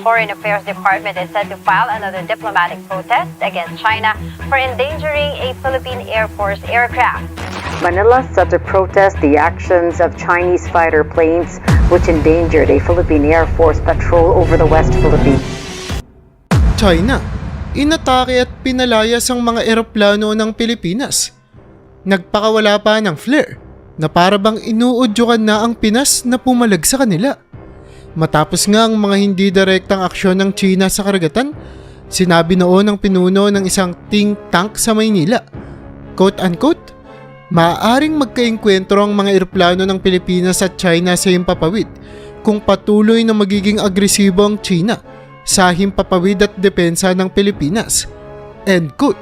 Foreign Affairs Department is set to file another diplomatic protest against China for endangering a Philippine Air Force aircraft. Manila set to protest the actions of Chinese fighter planes which endangered a Philippine Air Force patrol over the West Philippines. China, inatake at pinalayas ang mga eroplano ng Pilipinas. Nagpakawala pa ng flare na para bang inuudyukan na ang Pinas na pumalag sa kanila. Matapos nga ang mga hindi direktang aksyon ng China sa karagatan, sinabi noon ng pinuno ng isang think tank sa Maynila, quote-unquote, Maaaring magkainkwentro ang mga eroplano ng Pilipinas at China sa himpapawid kung patuloy na magiging agresibo ang China sa himpapawid at depensa ng Pilipinas. End quote.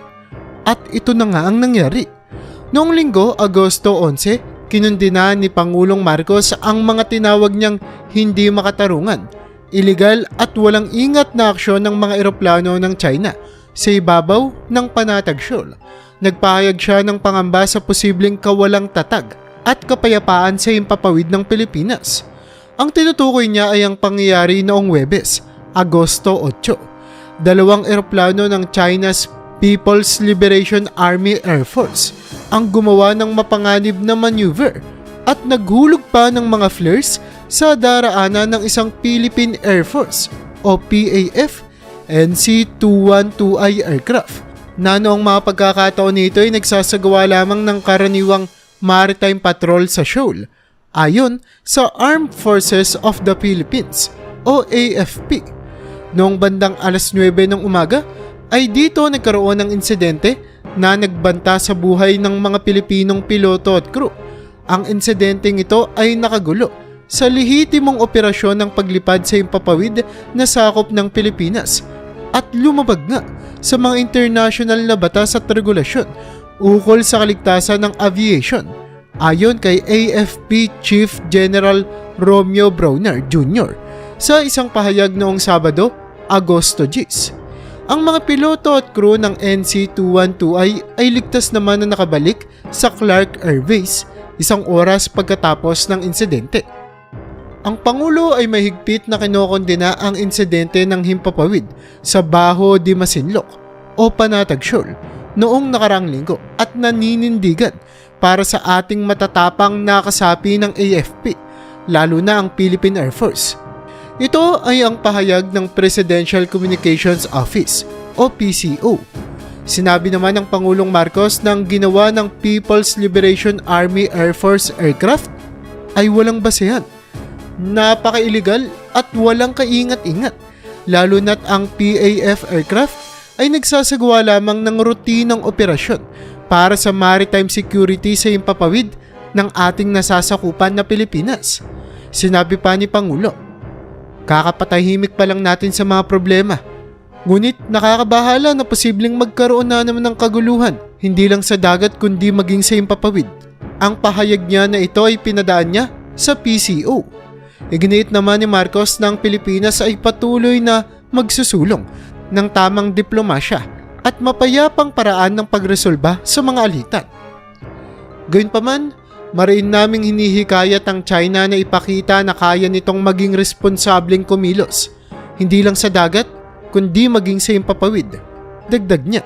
At ito na nga ang nangyari. Noong linggo, Agosto 11, kinundina ni Pangulong Marcos ang mga tinawag niyang hindi makatarungan, illegal at walang ingat na aksyon ng mga eroplano ng China sa ibabaw ng Panatag Shoal. Nagpahayag siya ng pangamba sa posibleng kawalang tatag at kapayapaan sa himpapawid ng Pilipinas. Ang tinutukoy niya ay ang pangyayari noong Webes, Agosto 8. Dalawang eroplano ng China's People's Liberation Army Air Force ang gumawa ng mapanganib na maneuver at naghulog pa ng mga flares sa daraanan ng isang Philippine Air Force o PAF NC-212I aircraft na noong mga pagkakataon nito ay nagsasagawa lamang ng karaniwang maritime patrol sa shoal ayon sa Armed Forces of the Philippines o AFP. Noong bandang alas 9 ng umaga ay dito nagkaroon ng insidente na nagbanta sa buhay ng mga Pilipinong piloto at crew. Ang insidenteng ito ay nakagulo sa lihitimong operasyon ng paglipad sa impapawid na sakop ng Pilipinas at lumabag nga sa mga international na batas at regulasyon ukol sa kaligtasan ng aviation ayon kay AFP Chief General Romeo Browner Jr. sa isang pahayag noong Sabado, Agosto 10. Ang mga piloto at crew ng NC-212I ay ligtas naman na nakabalik sa Clark Air Base isang oras pagkatapos ng insidente. Ang Pangulo ay mahigpit na kinokondena ang insidente ng himpapawid sa Baho de Masinloc o Panatag Shoal noong nakarang linggo at naninindigan para sa ating matatapang nakasapi ng AFP, lalo na ang Philippine Air Force. Ito ay ang pahayag ng Presidential Communications Office o PCO. Sinabi naman ng Pangulong Marcos ng ginawa ng People's Liberation Army Air Force aircraft ay walang basehan napaka-illegal at walang kaingat-ingat, lalo na't ang PAF aircraft ay nagsasagawa lamang ng rutinang operasyon para sa maritime security sa impapawid ng ating nasasakupan na Pilipinas. Sinabi pa ni Pangulo, Kakapatahimik pa lang natin sa mga problema. Ngunit nakakabahala na posibleng magkaroon na naman ng kaguluhan, hindi lang sa dagat kundi maging sa impapawid. Ang pahayag niya na ito ay pinadaan niya sa PCO. Iginiit naman ni Marcos na ang Pilipinas ay patuloy na magsusulong ng tamang diplomasya at mapayapang paraan ng pagresolba sa mga alitan. Gayunpaman, mariin naming hinihikayat ang China na ipakita na kaya nitong maging responsableng kumilos, hindi lang sa dagat, kundi maging sa impapawid. Dagdag niya.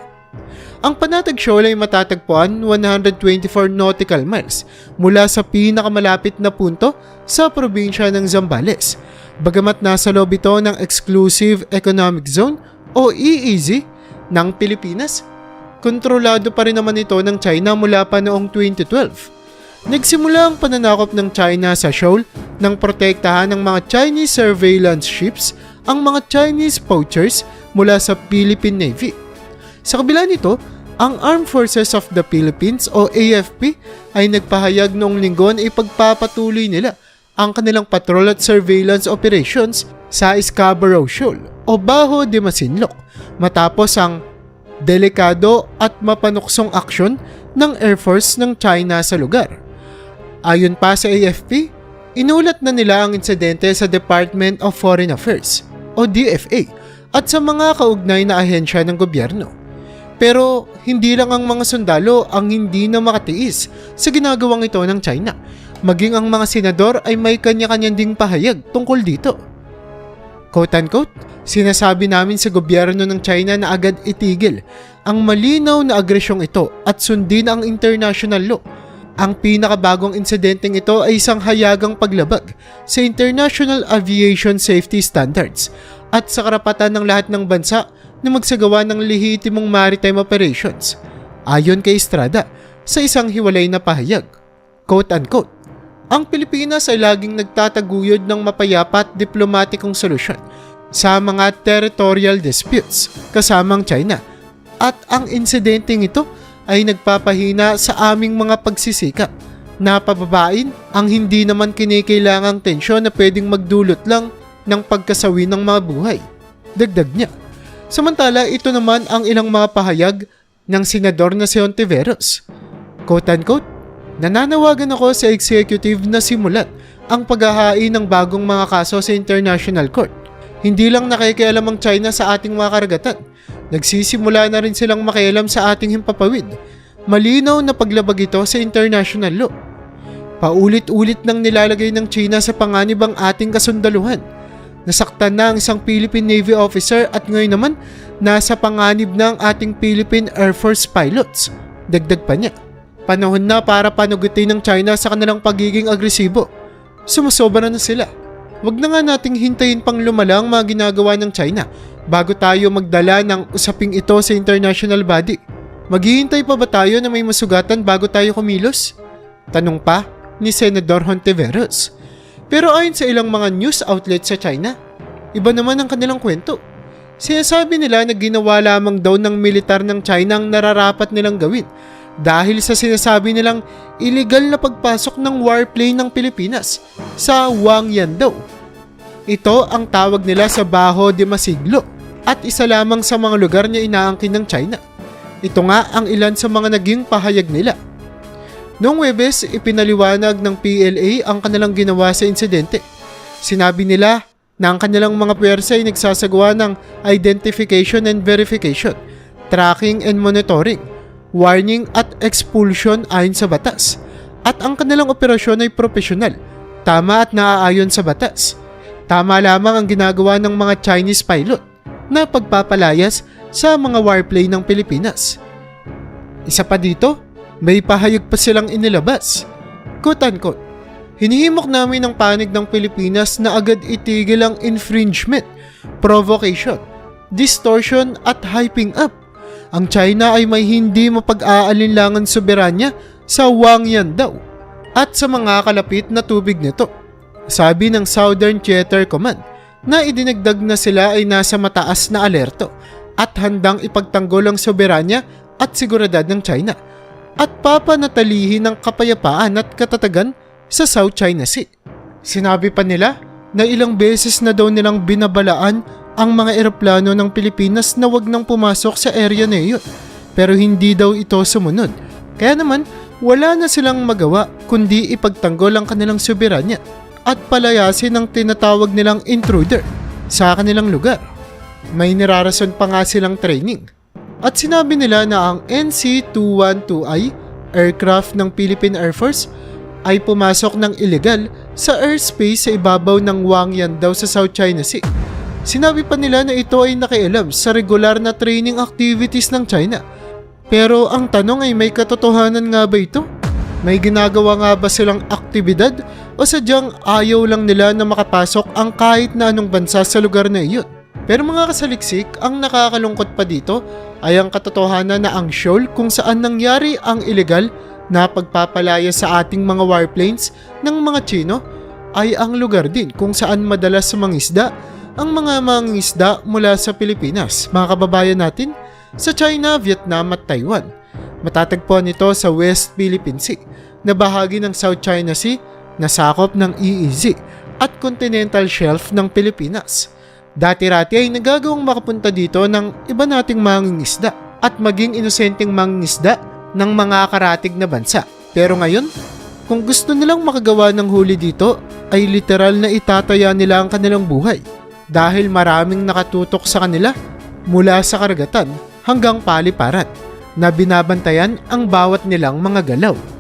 Ang Panatag Shoal ay matatagpuan 124 nautical miles mula sa pinakamalapit na punto sa probinsya ng Zambales. Bagamat nasa loob ito ng Exclusive Economic Zone o EEZ ng Pilipinas, kontrolado pa rin naman ito ng China mula pa noong 2012. Nagsimula ang pananakop ng China sa shoal nang protektahan ng mga Chinese surveillance ships ang mga Chinese poachers mula sa Philippine Navy. Sa kabila nito, ang Armed Forces of the Philippines o AFP ay nagpahayag noong linggo na ipagpapatuloy nila ang kanilang patrol at surveillance operations sa Scarborough Shoal o Baho de Masinloc matapos ang delikado at mapanuksong aksyon ng Air Force ng China sa lugar. Ayon pa sa AFP, inulat na nila ang insidente sa Department of Foreign Affairs o DFA at sa mga kaugnay na ahensya ng gobyerno. Pero hindi lang ang mga sundalo ang hindi na makatiis sa ginagawang ito ng China. Maging ang mga senador ay may kanya-kanyang ding pahayag tungkol dito. Quote-unquote, sinasabi namin sa gobyerno ng China na agad itigil ang malinaw na agresyong ito at sundin ang international law. Ang pinakabagong insidenteng ito ay isang hayagang paglabag sa International Aviation Safety Standards at sa karapatan ng lahat ng bansa na magsagawa ng lehitimong maritime operations. Ayon kay Estrada, sa isang hiwalay na pahayag. Quote-unquote, ang Pilipinas ay laging nagtataguyod ng mapayapa at diplomatikong solusyon sa mga territorial disputes kasamang China at ang insidenteng ito ay nagpapahina sa aming mga pagsisikap na pababain ang hindi naman kinikailangang tensyon na pwedeng magdulot lang ng pagkasawi ng mga buhay. Dagdag niya. Samantala, ito naman ang ilang mga pahayag ng senador na si Ontiveros. Quote-unquote, nananawagan ako sa executive na simulan ang paghahain ng bagong mga kaso sa International Court. Hindi lang nakikialam ang China sa ating mga karagatan. Nagsisimula na rin silang makialam sa ating himpapawid. Malinaw na paglabag ito sa international law. Paulit-ulit nang nilalagay ng China sa panganib ang ating kasundaluhan. Nasaktan na ang isang Philippine Navy officer at ngayon naman nasa panganib na ang ating Philippine Air Force pilots. Dagdag pa niya. Panahon na para panugutin ng China sa kanilang pagiging agresibo. Sumusobra na sila. Huwag na nga nating hintayin pang lumala ang mga ginagawa ng China bago tayo magdala ng usaping ito sa international body. Maghihintay pa ba tayo na may masugatan bago tayo kumilos? Tanong pa ni Senador Hontiveros. Pero ayon sa ilang mga news outlet sa China, iba naman ang kanilang kwento. Sinasabi nila na ginawa lamang daw ng militar ng China ang nararapat nilang gawin dahil sa sinasabi nilang illegal na pagpasok ng warplane ng Pilipinas sa Wangyan daw. Ito ang tawag nila sa Baho de Masiglo at isa lamang sa mga lugar na inaangkin ng China. Ito nga ang ilan sa mga naging pahayag nila. Noong Webes, ipinaliwanag ng PLA ang kanilang ginawa sa insidente. Sinabi nila na ang kanilang mga pwersa ay nagsasagawa ng identification and verification, tracking and monitoring, warning at expulsion ayon sa batas. At ang kanilang operasyon ay profesional, tama at naaayon sa batas. Tama lamang ang ginagawa ng mga Chinese pilot na pagpapalayas sa mga warplane ng Pilipinas. Isa pa dito, may pahayag pa silang inilabas. Quote-unquote, Hinihimok namin ang panig ng Pilipinas na agad itigil ang infringement, provocation, distortion at hyping up. Ang China ay may hindi mapag-aalinlangan soberanya sa Wangyan daw at sa mga kalapit na tubig nito. Sabi ng Southern Theater Command na idinagdag na sila ay nasa mataas na alerto at handang ipagtanggol ang soberanya at seguridad ng China at papanatalihin ang kapayapaan at katatagan sa South China Sea. Sinabi pa nila na ilang beses na daw nilang binabalaan ang mga eroplano ng Pilipinas na wag nang pumasok sa area na iyon. Pero hindi daw ito sumunod. Kaya naman, wala na silang magawa kundi ipagtanggol ang kanilang soberanya at palayasin ang tinatawag nilang intruder sa kanilang lugar. May nirarason pa nga silang training. At sinabi nila na ang NC-212I aircraft ng Philippine Air Force ay pumasok ng illegal sa airspace sa ibabaw ng Wangyan daw sa South China Sea. Sinabi pa nila na ito ay nakialam sa regular na training activities ng China. Pero ang tanong ay may katotohanan nga ba ito? May ginagawa nga ba silang aktibidad o sadyang ayaw lang nila na makapasok ang kahit na anong bansa sa lugar na iyon? Pero mga kasaliksik, ang nakakalungkot pa dito ay ang katotohanan na ang shoal kung saan nangyari ang illegal na pagpapalaya sa ating mga warplanes ng mga Chino ay ang lugar din kung saan madalas mangisda ang mga mangisda mula sa Pilipinas, mga kababayan natin, sa China, Vietnam at Taiwan. Matatagpuan ito sa West Philippine Sea na bahagi ng South China Sea na sakop ng EEZ at continental shelf ng Pilipinas. Dati-rati ay nagagawang makapunta dito ng iba nating mangingisda at maging inosenteng mangingisda ng mga karatig na bansa. Pero ngayon, kung gusto nilang makagawa ng huli dito, ay literal na itataya nila ang kanilang buhay dahil maraming nakatutok sa kanila mula sa karagatan hanggang paliparan na binabantayan ang bawat nilang mga galaw.